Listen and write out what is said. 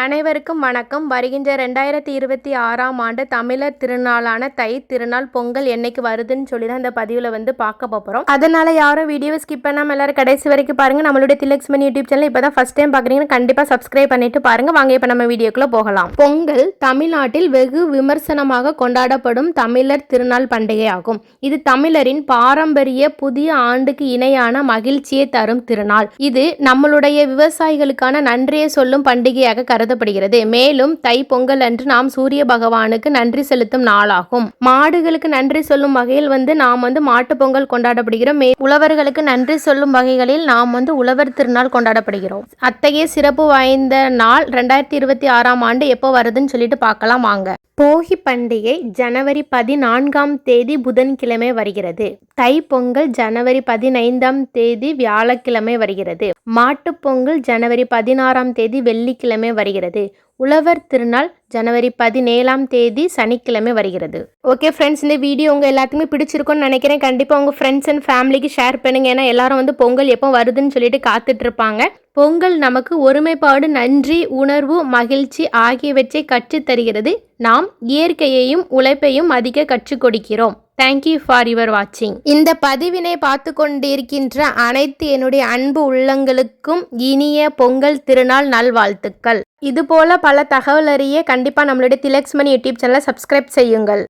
அனைவருக்கும் வணக்கம். வருகின்ற ரெண்டாயிரத்தி இருபத்தி ஆறாம் ஆண்டு தமிழர் திருநாளான தை திருநாள் பொங்கல் என்னைக்கு வருதுன்னு சொல்லி தான் இந்த பதிவில் வந்து பார்க்க போகிறோம் அதனால யாரும் வீடியோ ஸ்கிப் பண்ணாமல் எல்லாரும் கடைசி வரைக்கும் பாருங்க. நம்மளுடைய திலக்ஸ்மன் யூடியூப் சேனல் இப்போ தான் ஃபஸ்ட் டைம் பார்க்குறீங்கன்னா கண்டிப்பாக சப்ஸ்கிரைப் பண்ணிட்டு பாருங்க. வாங்க இப்போ நம்ம வீடியோக்குள்ளே போகலாம். பொங்கல் தமிழ்நாட்டில் வெகு விமர்சனமாக கொண்டாடப்படும் தமிழர் திருநாள் பண்டிகை ஆகும் இது தமிழரின் பாரம்பரிய புதிய ஆண்டுக்கு இணையான மகிழ்ச்சியை தரும் திருநாள். இது நம்மளுடைய விவசாயிகளுக்கான நன்றியை சொல்லும் பண்டிகையாக கருதப்படுகிறது. மேலும் தை பொங்கல் அன்று நாம் சூரிய பகவானுக்கு நன்றி செலுத்தும் நாளாகும். மாடுகளுக்கு நன்றி சொல்லும் வகையில் வந்து நாம் வந்து மாட்டுப் பொங்கல் கொண்டாடப்படுகிறோம். மே உழவர்களுக்கு நன்றி சொல்லும் வகைகளில் நாம் வந்து உழவர் திருநாள் கொண்டாடப்படுகிறோம். அத்தகைய சிறப்பு வாய்ந்த நாள் ரெண்டாயிரத்தி இருபத்தி ஆறாம் ஆண்டு எப்போ வருதுன்னு சொல்லிட்டு பார்க்கலாம் வாங்க. போகி பண்டிகை ஜனவரி பதினான்காம் தேதி புதன்கிழமை வருகிறது. தை பொங்கல் ஜனவரி பதினைந்தாம் தேதி வியாழக்கிழமை வருகிறது. மாட்டுப்பொங்கல் ஜனவரி பதினாறாம் தேதி வெள்ளிக்கிழமை வருகிறது. உழவர் திருநாள் ஜனவரி பதினேழாம் தேதி சனிக்கிழமை வருகிறது. ஓகே ஃப்ரெண்ட்ஸ் இந்த வீடியோ உங்கள் எல்லாத்துக்குமே பிடிச்சிருக்கும்னு நினைக்கிறேன். கண்டிப்பாக உங்கள் ஃப்ரெண்ட்ஸ் அண்ட் ஃபேமிலிக்கு ஷேர் பண்ணுங்க. ஏன்னா எல்லாரும் வந்து பொங்கல் எப்போ வருதுன்னு சொல்லிட்டு காத்துட்ருப்பாங்க பொங்கல் நமக்கு ஒருமைப்பாடு நன்றி உணர்வு மகிழ்ச்சி ஆகியவற்றை கற்றுத் தருகிறது. நாம் இயற்கையையும் உழைப்பையும் அதிக கற்றுக் கொடுக்கிறோம். தேங்க்யூ ஃபார் யுவர் வாட்சிங் இந்த பதிவினை பார்த்து கொண்டிருக்கின்ற அனைத்து என்னுடைய அன்பு உள்ளங்களுக்கும் இனிய பொங்கல் திருநாள் நல்வாழ்த்துக்கள். இதுபோல பல தகவல் அறிய கண்டிப்பாக நம்மளுடைய திலக்ஸ்மணி யூடியூப் சேனலை சப்ஸ்கிரைப் செய்யுங்கள்.